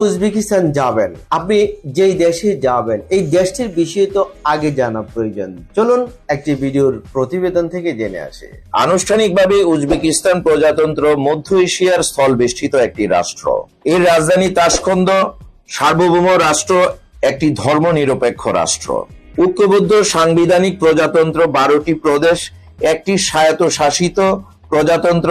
Uzbekistan যাবেন, আপনি যেই দেশে যাবেন, এই দেশটির বিষয়ে তো আগে জানা প্রয়োজন। চলুন একটি ভিডিওর প্রতিবেদন থেকে জেনে আসে। আনুষ্ঠানিকভাবে উজবেকিস্তান প্রজাতন্ত্র মধ্য এশিয়ার স্থল বেষ্টিত একটি রাষ্ট্র। এর রাজধানী তাসকন্দ সার্বভৌম রাষ্ট্র, একটি ধর্মনিরপেক্ষ রাষ্ট্র। ঐক্যবদ্ধ সাংবিধানিক প্রজাতন্ত্র বারোটি প্রদেশ, একটি স্বায়ত্তশাসিত প্রজাতন্ত্র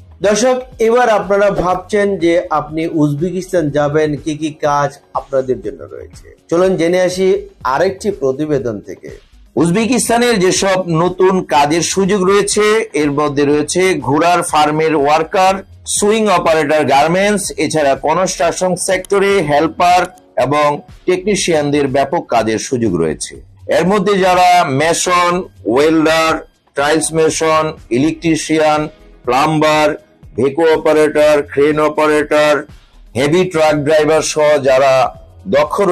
দর্শক, এবার আপনারা ভাবছেন যে আপনি উজবেকিস্তান যাবেন, কি কি কাজ আপনাদের জন্য রয়েছে। চলুন জেনে আসি আরেকটি প্রতিবেদন থেকে। উজবেকিস্তানের যেসব নতুন কাজের সুযোগ রয়েছে, এর মধ্যে রয়েছে ঘোড়ার ফার্মের ওয়ার্কার, সুইং অপারেটর গার্মেন্টস, এছাড়া কনস্ট্রাকশন সেক্টরে হেল্পার এবং টেকনিশিয়ানদের ব্যাপক কাজের সুযোগ রয়েছে। এর মধ্যে যারা mason, welder tiles mason, electrician, plumber ভেকো operator crane operator heavy truck driver সহ যারা দক্ষ